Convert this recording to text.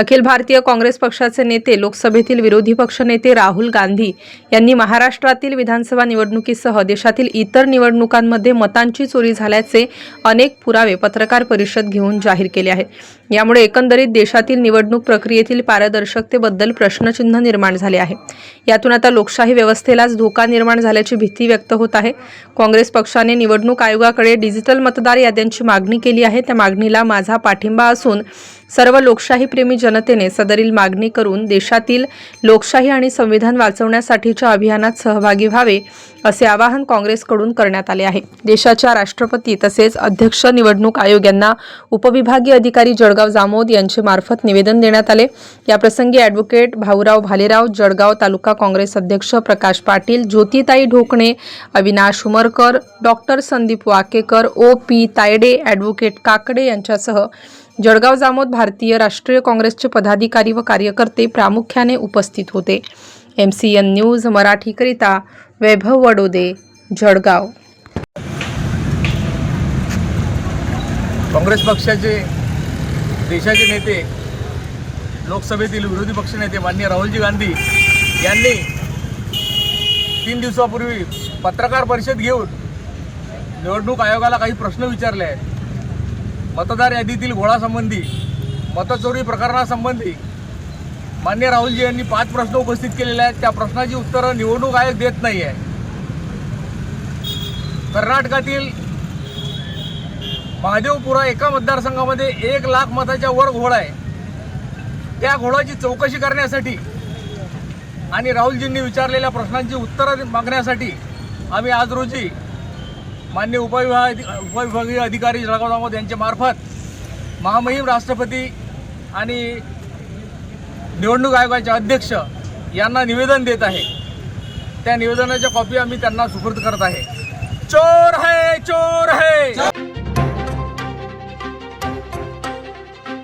Akhil Bharatiya Congress पक्षाचे नेते लोकसभेतील विरोधी पक्षनेते राहुल गांधी यांनी महाराष्ट्रातील विधानसभा निवडणुकीसह देशातील इतर निवडणुकांमध्ये मतांची चोरी झाल्याचे अनेक पुरावे पत्रकार परिषद घेऊन जाहीर केले आहेत. यामुळे एकंदरीत देशातील निवडणूक प्रक्रियेतील पारदर्शकतेबद्दल प्रश्नचिन्ह निर्माण झाले आहे. यातून आता लोकशाही व्यवस्थेलाच धोका निर्माण झाल्याची भीती व्यक्त होत आहे. काँग्रेस पक्षाने निवडणूक आयोगाकडे डिजिटल मतदार याद्यांची मागणी केली आहे. त्या मागणीला माझा पाठिंबा असून सर्व लोकशाहीप्रेमी जनतेने सदरील मागणी करून देशातील लोकशाही आणि संविधान वाचवण्यासाठीच्या अभियानात सहभागी व्हावे असे आवाहन काँग्रेसकडून करण्यात आले आहे. देशाच्या राष्ट्रपती तसेच अध्यक्ष निवडणूक आयोग यांना उपविभागीय अधिकारी जळगाव जामोद यांचे मार्फत निवेदन देण्यात आले. याप्रसंगी ॲडव्होकेट भाऊराव भालेराव जळगाव तालुका काँग्रेस अध्यक्ष Prakash Patil Jyotitai Dhokne Avinash Umarkar doctor Sandeep Wakekar O P Tayde advocate Kakde यांच्यासह जळगाव जामोद भारतीय राष्ट्रीय काँग्रेसचे पदाधिकारी व कार्यकर्ते प्रामुख्याने उपस्थित होते. एम सी एन न्यूज मराठीकरिता वैभव वडोदे जळगाव. काँग्रेस पक्षाचे देशाचे नेते लोकसभेतील विरोधी पक्षनेते माननीय राहुलजी गांधी यांनी तीन दिवसापूर्वी पत्रकार परिषद घेऊन निवडणूक आयोगाला काही प्रश्न विचारले आहेत. मतदार यादीतील घोळासंबंधी मतचोरी प्रकरणासंबंधी मान्य राहुलजी यांनी पाच प्रश्न उपस्थित केलेले आहेत. त्या प्रश्नाची उत्तरं निवडणूक आयोग देत नाही आहे कर्नाटकातील महादेवपुरा एका मतदारसंघामध्ये एक लाख मताच्या वर घोडा आहे. त्या घोडाची चौकशी करण्यासाठी आणि राहुलजींनी विचारलेल्या प्रश्नांची उत्तरं मागण्यासाठी आम्ही आज रोजी मान्य उपविभाग उपविभागीय अधिकारी जळगाव दामोद यांच्या मार्फत महामहिम राष्ट्रपती आणि निवडणूक आयोगाचे अध्यक्ष यांना निवेदन देत आहे. त्या निवेदनाच्या कॉपी आम्ही त्यांना सुपूर्द करत आहे. चोर है चोर है!